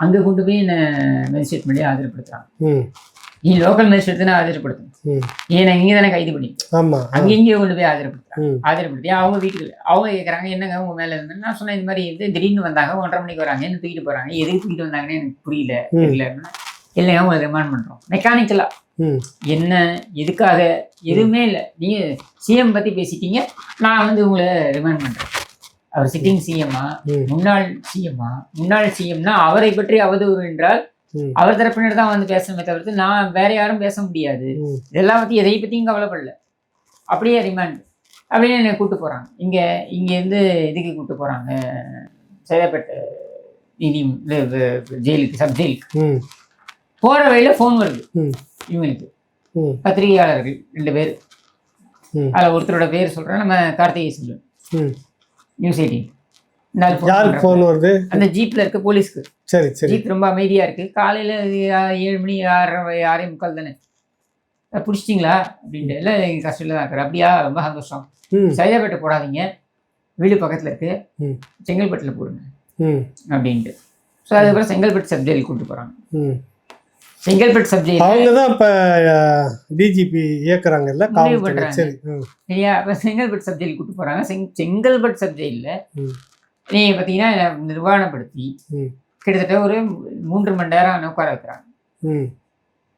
அங்கே கொண்டு போய் என்ன மேஜிஸ்ட்ரேட் பண்ணி ஆஜர்படுத்துறாங்க. நீ லோக்கல் மேஜிஸ்ட்ரேட் தானே ஆஜர்படுத்தணும் ஏன்னா இங்கே தானே கைது பண்ணி அங்கே இங்கேயே கொண்டு போய் ஆஜர்படுத்துறாங்க. ஆஜர்படுத்தி அவங்க வீட்டுக்கு அவங்க கேட்குறாங்க என்னங்க உங்க மேலே இருந்து? நான் சொன்னேன் இந்த மாதிரி வந்து திடீர்னு வந்தாங்க ஒன்றரை மணிக்கு வராங்க என்ன தூக்கிட்டு போறாங்க எதுக்கு தூக்கிட்டு வந்தாங்கன்னு எனக்கு புரியல. தெரியல இல்லைங்க உங்களை ரிமாண்ட் பண்றோம். மெக்கானிக்கலா ம். என்ன எதுக்காக? எதுவுமே இல்லை. நீங்க சிஎம் பத்தி பேசிட்டீங்க நான் வந்து உங்களை ரிமாண்ட் பண்றேன். அவர் சிட்டிங் சிஎம்மா முன்னாள் சிஎம்மா முன்னாள் சிஎம்னா அவரை பற்றி அவதூறு என்றால் அவர் தரப்பினர் தான் வந்து பேசணுமே தவிர்த்து நான் வேற யாரும் பேச முடியாது. இதெல்லாம் பத்தி எதை பத்தியும் கவலைப்படல. அப்படியே ரிமாண்ட் அப்படியே என்னை கூட்டு போறாங்க. இங்க இங்க இருந்து இதுக்கு கூட்டு போறாங்க. சேதப்பேட்டை நீதி ஜெயிலுக்கு சப் ஜெயிலுக்கு. போற வழியில ஃபோன் வருது. இவங்களுக்கு. பத்திரிகையாளர்கள் ரெண்டு பேர். அதில் ஒருத்தரோட பேர் சொல்றேன். நம்ம கார்த்திகை செல்வன் ம். நியூஸ் எயிட்டீன் யாருக்கு. ஃபோன் வருது? அந்த ஜீப்ல இருக்க போலீஸ்க்கு சரி சரி. ஜீப் ரொம்ப அமைதியா இருக்கு. காலையில ஏழு மணி ஆறரை ஆறே முக்கால் தானே. பிடிச்சிட்டிங்களா? அப்படின்ட்டு. இல்லை எங்கள் கஷ்டத்தில் தான் இருக்கிற அப்படியா? ரொம்ப சந்தோஷம். சைதாப்பேட்டை போடாதீங்க. வீடு பக்கத்தில் இருக்கு. ம். செங்கல்பட்டில் போடுங்க. ம். அப்படின்ட்டு. ஸோ அதுக்கப்புறம் செங்கல்பட்டு சப்ஜெக்ட் கூப்பிட்டு போகிறாங்க ம் செங்கல்பட்டு சப்ஜெக்ட் அவங்க தான் இப்போ டிஜிபி இயக்குறாங்கல்ல காவல்துறை. சரி ம். சரியா அப்போ செங்கல்பட்டு சப்ஜெக்ட் கூப்பிட்டு போகிறாங்க செங் செங்கல்பட்டு சப்ஜெக்டில் ம். நீங்கள் பார்த்தீங்கன்னா நிர்வாணப்படுத்தி கிட்டத்தட்ட ஒரு மூன்று மணி நேரம் உட்கார வைக்கிறாங்க.